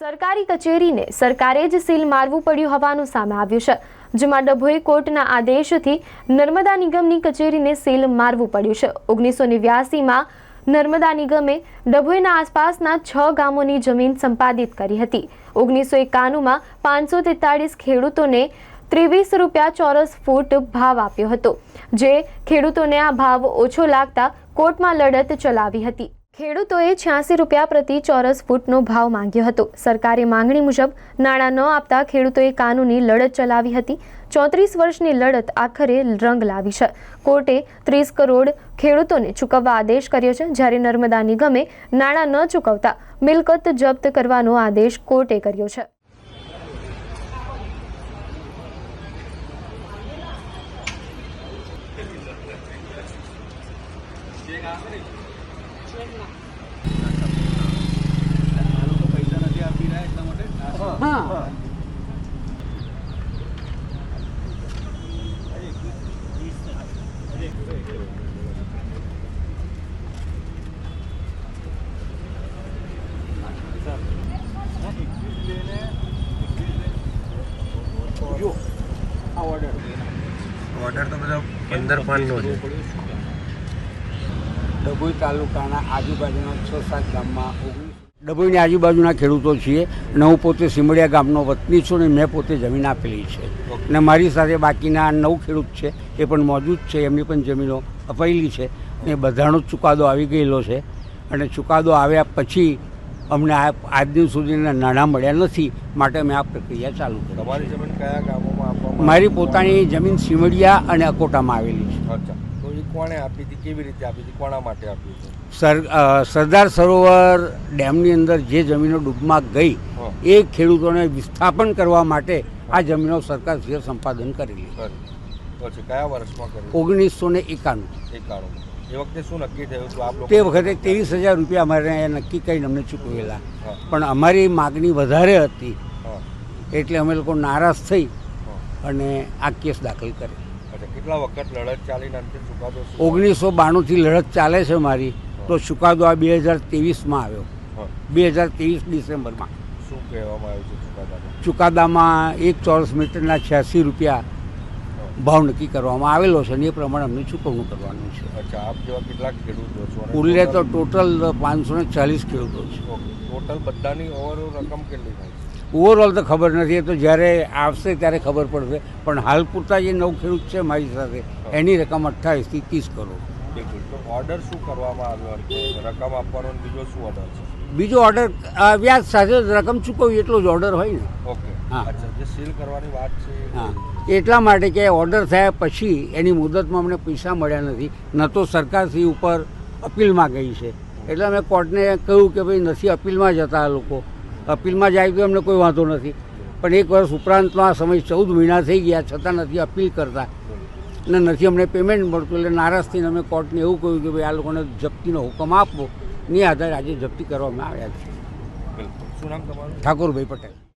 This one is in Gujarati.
સરકારી કચેરીને સરકારે જ સીલ મારવું પડ્યું હોવાનું સામે આવ્યું છે, જેમાં ડભોઈ કોર્ટના આદેશથી નર્મદા નિગમની કચેરીને સીલ મારવું પડ્યું છે. ઓગણીસો નેવ્યાસીમાં નર્મદા નિગમે ડભોઈના આસપાસના છ ગામોની જમીન સંપાદિત કરી હતી. ઓગણીસો એકાણુંમાં પાંચસો તેતાળીસ ખેડૂતોને ત્રેવીસ રૂપિયા ચોરસ ફૂટ ભાવ આપ્યો હતો, જે ખેડૂતોને આ ભાવ ઓછો લાગતા કોર્ટમાં લડત ચલાવી હતી. ખેડૂતોએ છ્યાસી રૂપિયા પ્રતિ ચોરસ ફૂટનો ભાવ માંગ્યો હતો. સરકારે માંગણી મુજબ નાણાં ન આપતા ખેડૂતોએ કાનૂની લડત ચલાવી હતી. ચોત્રીસ વર્ષની લડત આખરે રંગ લાવી છે. કોર્ટે ત્રીસ કરોડ ખેડૂતોને ચૂકવવા આદેશ કર્યો છે. જ્યારે નર્મદા નિગમે નાણાં ન ચૂકવતા મિલકત જપ્ત કરવાનો આદેશ કોર્ટે કર્યો છે. ઓર્ડર તો બધા પંદર પાનનો છે. ડભોઈ તાલુકાના આજુબાજુના છ સાત ગામમાં ઓગણીસ ડભોઈની આજુબાજુના ખેડૂતો છીએ અને હું પોતે સિમડિયા ગામનો વતની છું અને મેં પોતે જમીન આપેલી છે. અને મારી સાથે બાકીના નવ ખેડૂત છે એ પણ મોજૂદ છે એમની પણ જમીનો અપાયેલી છે. અને બધાનો જ ચુકાદો આવી ગયેલો છે. અને ચુકાદો આવ્યા પછી અમને આ આજ દિન સુધીના નાણાં મળ્યા નથી માટે મેં આ પ્રક્રિયા ચાલુ કરી તમારી જમીન કયા ગામોમાં મારી પોતાની જમીન સિમડિયા અને અકોટામાં આવેલી છે. કોણે આપી હતી કેવી રીતે આપી હતી કોના માટે આપી હતી? સરદાર સરોવર ડેમની અંદર જે જમીનો ડૂબમાં ગઈ એ ખેડૂતોને વિસ્થાપન કરવા માટે આ જમીનો સરકારશ્રીએ સંપાદન કરેલી પછી કયા વર્ષમાં કર્યું ઓગણીસો ને એકાણું. એકાણું. એ વખતે શું નક્કી થયું તે વખતે ત્રેવીસ હજાર રૂપિયા અમારે નક્કી કરીને અમને ચૂકવેલા. પણ અમારી માગણી વધારે હતી. એટલે અમે લોકો નારાજ થઈ અને આ કેસ દાખલ કરે અચ્છા કેટલા વખત લડત ચાલીને ચુકાદો ઓગણીસો બાણુંથી લડત ચાલે છે મારી તો ચુકાદો આ બે હજાર ત્રેવીસમાં આવ્યો. બે હજાર ત્રેવીસ ડિસેમ્બરમાં. શું કહેવામાં આવ્યું છે ચુકાદામાં? ચુકાદામાં એક ચોરસ મીટરના છ્યાસી રૂપિયા ભાવ નક્કી કરવામાં આવેલો છે અને એ પ્રમાણે અમને ચૂકવણું કરવાનું છે. અચ્છા આપ જેવા કેટલાક ખેડૂતો છો કુલ્લે તો ટોટલ પાંચસો ને ચાલીસ ખેડૂતો છે. ટોટલ બધાની ઓવરઓલ રકમ કેટલી થાય ઓવરઓલ તો ખબર નથી એ તો જ્યારે આવશે ત્યારે ખબર પડશે પણ હાલ પૂરતા જે નવ ખેડૂત છે મારી સાથે એની રકમ અઠ્ઠાવીસથી ત્રીસ કરોડ. બિલકુલ. તો ઓર્ડર શું કરવામાં આવ્યો રકમ આપવાનો બીજો શું ઓર્ડર છે? બીજો ઓર્ડર વ્યાજ સાથે રકમ ચૂકવવી એટલો જ ઓર્ડર હોય ને. ઓકે. સીલ કરવાની વાત છે એટલા માટે કે ઓર્ડર થયા પછી એની મુદતમાં અમને પૈસા મળ્યા નથી. ન તો સરકારશ્રી ઉપર અપીલમાં ગઈ છે. એટલે અમે કોર્ટને કહ્યું કે ભાઈ નથી અપીલમાં જતા આ લોકો. અપીલમાં જાય તો એમને કોઈ વાંધો નથી. પણ એક વર્ષ ઉપરાંતમાં આ સમય ચૌદ મહિના થઈ ગયા છતાં નથી અપીલ કરતા. ને નથી અમને પેમેન્ટ મળતું. એટલે નારાજ થઈને અમે કોર્ટને એવું કહ્યું કે ભાઈ આ લોકોને જપ્તીનો હુકમ આપવો ને આધારે આજે જપ્તી કરવામાં આવ્યા છે. ઠાકોરભાઈ પટેલ.